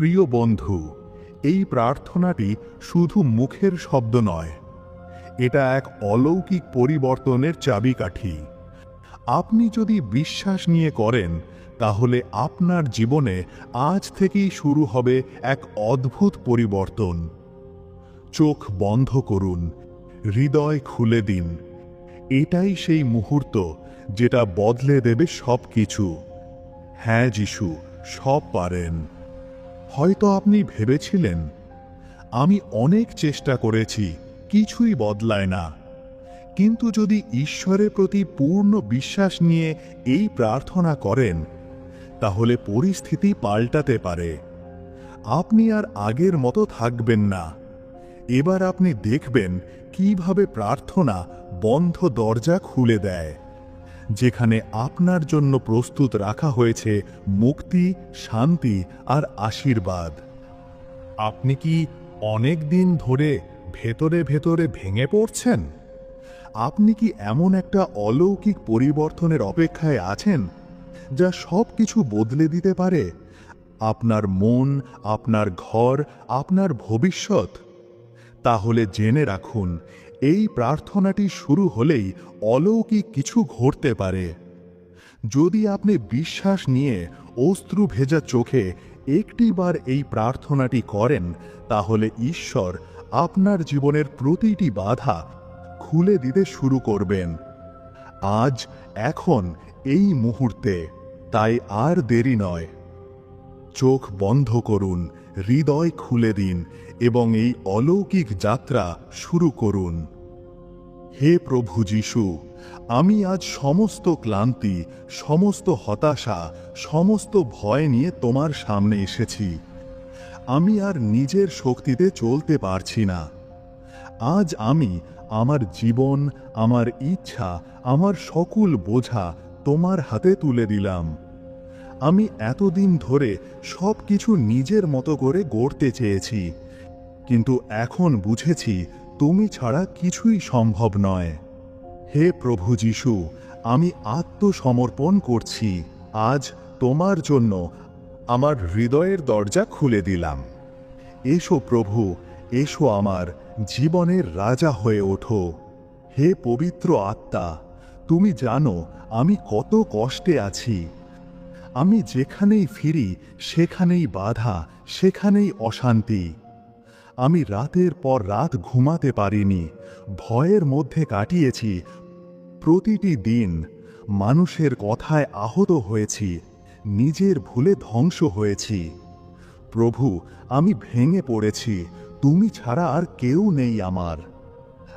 প্রিয় বন্ধু, এই প্রার্থনাটি শুধু মুখের শব্দ নয়, এটা এক অলৌকিক পরিবর্তনের চাবিকাঠি। আপনি যদি বিশ্বাস নিয়ে করেন, তাহলে আপনার জীবনে আজ থেকেই শুরু হবে এক অদ্ভুত পরিবর্তন। চোখ বন্ধ করুন, হৃদয় খুলে দিন। এটাই সেই মুহূর্ত যেটা বদলে দেবে সব কিছু হ্যাঁ যিশু, সব পারেন। হয়তো আপনি ভেবেছিলেন, আমি অনেক চেষ্টা করেছি, কিছুই বদলায় না। কিন্তু যদি ঈশ্বরের প্রতি পূর্ণ বিশ্বাস নিয়ে এই প্রার্থনা করেন, তাহলে পরিস্থিতি পাল্টাতে পারে। আপনি আর আগের মতো থাকবেন না। এবার আপনি দেখবেন কীভাবে প্রার্থনা বন্ধ দরজা খুলে দেয়। যেখানে আপনার জন্য প্রস্তুত রাখা হয়েছে মুক্তি, শান্তি আর আশীর্বাদ। আপনি কি অনেক দিন ধরে ভেতরে ভেতরে ভেঙে পড়ছেন? আপনি কি এমন একটা অলৌকিক পরিবর্তনের অপেক্ষায় আছেন যা সব কিছু বদলে দিতে পারে? আপনার মন, আপনার ঘর, আপনার ভবিষ্যৎ। তাহলে জেনে রাখুন এই প্রার্থনাটি শুরু হলেই অলৌকিক কিছু ঘটতে পারে। যদি আপনি বিশ্বাস নিয়ে অশ্রু ভেজা চোখে একটিবার এই প্রার্থনাটি করেন, তাহলে ঈশ্বর আপনার জীবনের প্রতিটি বাধা খুলে দিতে শুরু করবেন। আজ, এখন, এই মুহূর্তে, তাই আর দেরি নয়। চোখ বন্ধ করুন হৃদয় খুলে দিন এবং এই অলৌকিক যাত্রা শুরু করুন। হে প্রভু যিশু, আমি আজ সমস্ত ক্লান্তি, সমস্ত হতাশা, সমস্ত ভয় নিয়ে তোমার সামনে এসেছি। আমি আর নিজের শক্তিতে চলতে পারছি না। আজ আমি আমার জীবন, আমার ইচ্ছা, আমার সকল বোঝা তোমার হাতে তুলে দিলাম। আমি এতদিন ধরে সব কিছু নিজের মতো করে গড়তে চেয়েছি। কিন্তু এখন বুঝেছি তুমি ছাড়া কিছুই সম্ভব নয়। হে প্রভু যিশু, আমি আত্মসমর্পণ করছি। আজ তোমার জন্য আমার হৃদয়ের দরজা খুলে দিলাম। এসো প্রভু, এসো আমার জীবনের রাজা হয়ে ওঠো। হে পবিত্র আত্মা, তুমি জানো আমি কত কষ্টে আছি। আমি যেখানেই ফিরি, সেখানেই বাধা, সেখানেই অশান্তি। আমি রাতের পর রাত ঘুমাতে পারিনি, ভয়ের মধ্যে কাটিয়েছি, প্রতিটি দিন মানুষের কথায় আহত হয়েছি, নিজের ভুলে ধ্বংস হয়েছি। প্রভু, আমি ভেঙে পড়েছি, তুমি ছাড়া আর কেউ নেই আমার।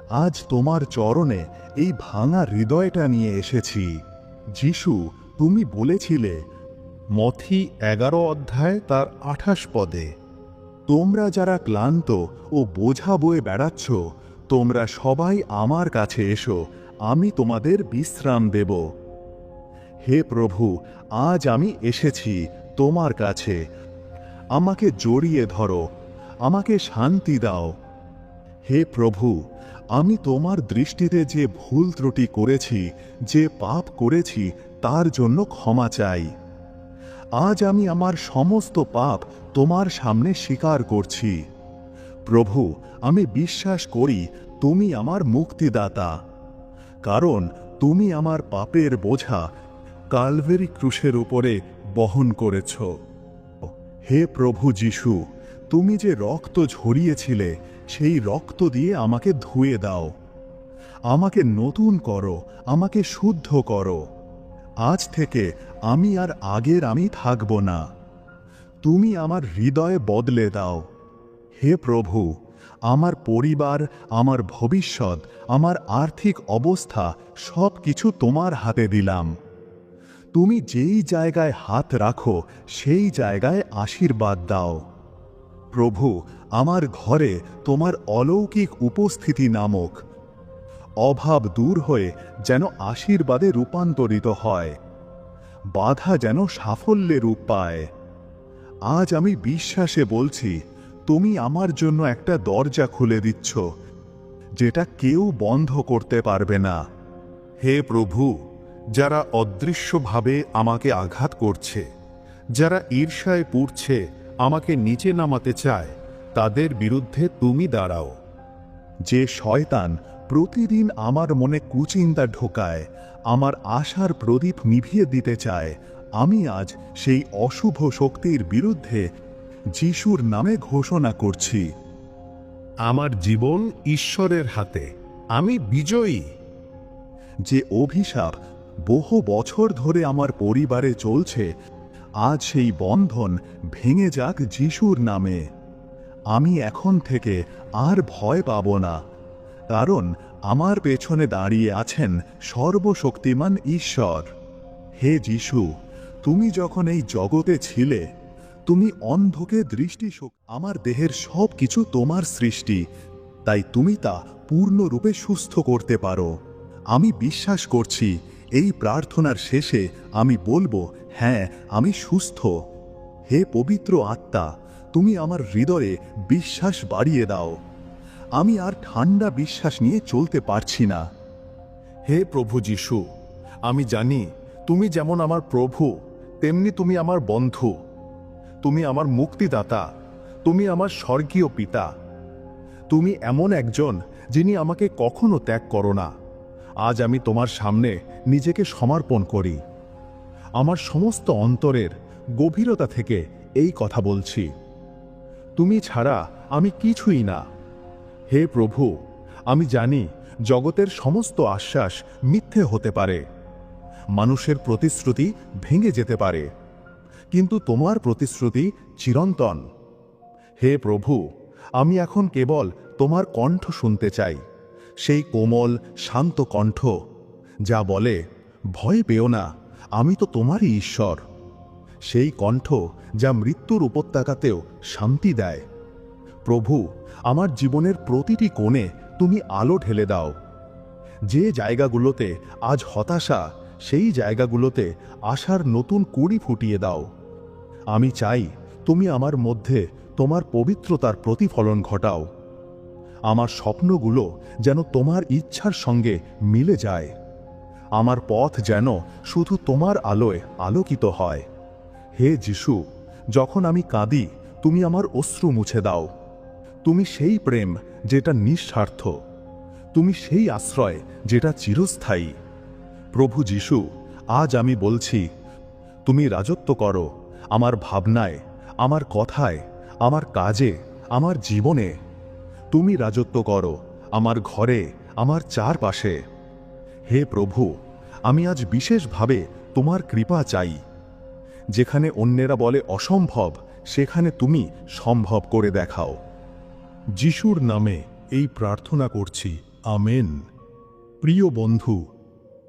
আজ তোমার চরণে এই ভাঙা হৃদয়টা নিয়ে এসেছি। যিশু, তুমি বলেছিলে মথি এগারো অধ্যায় তার আঠাশ পদে, তোমরা যারা ক্লান্ত ও বোঝা বয়ে বেড়াচ্ছ, তোমরা সবাই আমার কাছে এসো, আমি তোমাদের বিশ্রাম দেব। হে প্রভু, আজ আমি এসেছি তোমার কাছে। আমাকে জড়িয়ে ধরো, আমাকে শান্তি দাও। হে প্রভু, আমি তোমার দৃষ্টিতে যে ভুল ত্রুটি করেছি, যে পাপ করেছি, তার জন্য ক্ষমা চাই। আজ আমি আমার সমস্ত পাপ তোমার সামনে স্বীকার করছি। প্রভু, আমি বিশ্বাস করি তুমি আমার মুক্তিদাতা। কারণ তুমি আমার পাপের বোঝা কালভেরি ক্রুশের উপরে বহন করেছ। হে প্রভু যিশু, তুমি যে রক্ত ঝরিয়েছিলে, সেই রক্ত দিয়ে আমাকে ধুয়ে দাও। আমাকে নতুন করো, আমাকে শুদ্ধ করো। আজ থেকে আমি আর আগের আমি থাকব না। তুমি আমার হৃদয়ে বদলে দাও। হে প্রভু, আমার পরিবার, আমার ভবিষ্যৎ, আমার আর্থিক অবস্থা সব কিছু তোমার হাতে দিলাম। তুমি যেই জায়গায় হাত রাখো, সেই জায়গায় আশীর্বাদ দাও। প্রভু, আমার ঘরে তোমার অলৌকিক উপস্থিতি নামক অভাব দূর হয়ে যেন আশীর্বাদে রূপান্তরিত হয়। বাধা যেন সাফল্যে রূপ পায়। আজ আমি বিশ্বাসে বলছি, তুমি আমার জন্য একটা দরজা খুলে দিচ্ছ, যেটা কেউ বন্ধ করতে পারবে না। হে প্রভু, যারা অদৃশ্যভাবে আমাকে আঘাত করছে, যারা ঈর্ষায় পুড়ছে, আমাকে নিচে নামাতে চায়, তাদের বিরুদ্ধে তুমি দাঁড়াও। যে শয়তান প্রতিদিন আমার মনে কুচিন্তা ঢোকায় আমার আশার প্রদীপ নিভিয়ে দিতে চায়। আমি আজ সেই অশুভ শক্তির বিরুদ্ধে যিশুর নামে ঘোষণা করছি। আমার জীবন ঈশ্বরের হাতে আমি বিজয়ী। যে অভিশাপ বহু বছর ধরে আমার পরিবারে চলছে আজ সেই বন্ধন ভেঙে যাক যিশুর নামে। আমি এখন থেকে আর ভয় পাব না। কারণ আমার পেছনে দাঁড়িয়ে আছেন সর্বশক্তিমান ঈশ্বর। হে যিশু, তুমি যখন এই জগতে ছিলে, তুমি অন্ধকে দৃষ্টি আমার দেহের সব কিছু তোমার সৃষ্টি। তাই তুমি তা পূর্ণরূপে সুস্থ করতে পারো। আমি বিশ্বাস করছি, এই প্রার্থনার শেষে আমি বলব হ্যাঁ আমি সুস্থ। হে পবিত্র আত্মা, তুমি আমার হৃদয়ে বিশ্বাস বাড়িয়ে দাও। আমি আর ঠান্ডা বিশ্বাস নিয়ে চলতে পারছি না। হে প্রভু যিশু, আমি জানি তুমি যেমন আমার প্রভু, তেমনি তুমি আমার বন্ধু। তুমি আমার মুক্তিদাতা, তুমি আমার স্বর্গীয় পিতা। তুমি এমন একজন যিনি আমাকে কখনো ত্যাগ করো না। আজ আমি তোমার সামনে নিজেকে সমর্পণ করি। আমার সমস্ত অন্তরের গভীরতা থেকে এই কথা বলছি। তুমি ছাড়া আমি কিছুই না। হে প্রভু, আমি জানি জগতের সমস্ত আশ্বাস মিথ্যে হতে পারে। মানুষের প্রতিশ্রুতি ভেঙে যেতে পারে। কিন্তু তোমার প্রতিশ্রুতি চিরন্তন। হে প্রভু, আমি এখন কেবল তোমার কণ্ঠ শুনতে চাই, সেই কোমল, শান্ত কণ্ঠ, যা বলে, ভয় পেও না, আমি তো তোমারই ঈশ্বর। সেই কণ্ঠ যা মৃত্যুর উপত্যকাতেও শান্তি দেয়। প্রভু, আমার জীবনের প্রতিটি কোণে তুমি আলো ঢেলে দাও। যে জায়গাগুলোতে আজ হতাশা, সেই জায়গাগুলোতে আশার নতুন কুড়ি ফুটিয়ে দাও। আমি চাই তুমি আমার মধ্যে তোমার পবিত্রতার প্রতিফলন ঘটাও। আমার স্বপ্নগুলো যেন তোমার ইচ্ছার সঙ্গে মিলে যায়। আমার পথ যেন শুধু তোমার আলোয় আলোকিত হয়। হে যিশু, যখন আমি কাঁদি, তুমি আমার অশ্রু মুছে দাও। তুমি সেই প্রেম যেটা নিঃস্বার্থ। তুমি সেই আশ্রয় যেটা চিরস্থায়ী। প্রভু যিশু, আজ আমি বলছি, তুমি রাজত্ব করো আমার ভাবনায়, আমার কথায়, আমার কাজে, আমার জীবনে। তুমি রাজত্ব করো আমার ঘরে, আমার চারপাশে। হে প্রভু, আমি আজ বিশেষভাবে তোমার কৃপা চাই। যেখানে অন্যেরা বলে অসম্ভব, সেখানে তুমি সম্ভব করে দেখাও। যিশুর নামে এই প্রার্থনা করছি, আমেন। প্রিয় বন্ধু,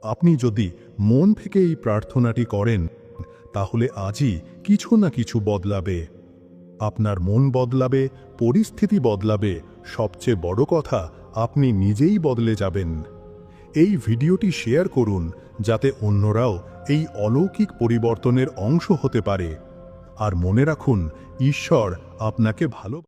আপনি যদি মন থেকে এই প্রার্থনাটি করেন, তাহলে আজই কিছু না কিছু বদলাবে। আপনার মন বদলাবে, পরিস্থিতি বদলাবে, সবচেয়ে বড় কথা, আপনি নিজেই বদলে যাবেন। এই ভিডিওটি শেয়ার করুন, যাতে অন্যরাও এই অলৌকিক পরিবর্তনের অংশ হতে পারে। আর মনে রাখুন, ঈশ্বর আপনাকে ভালো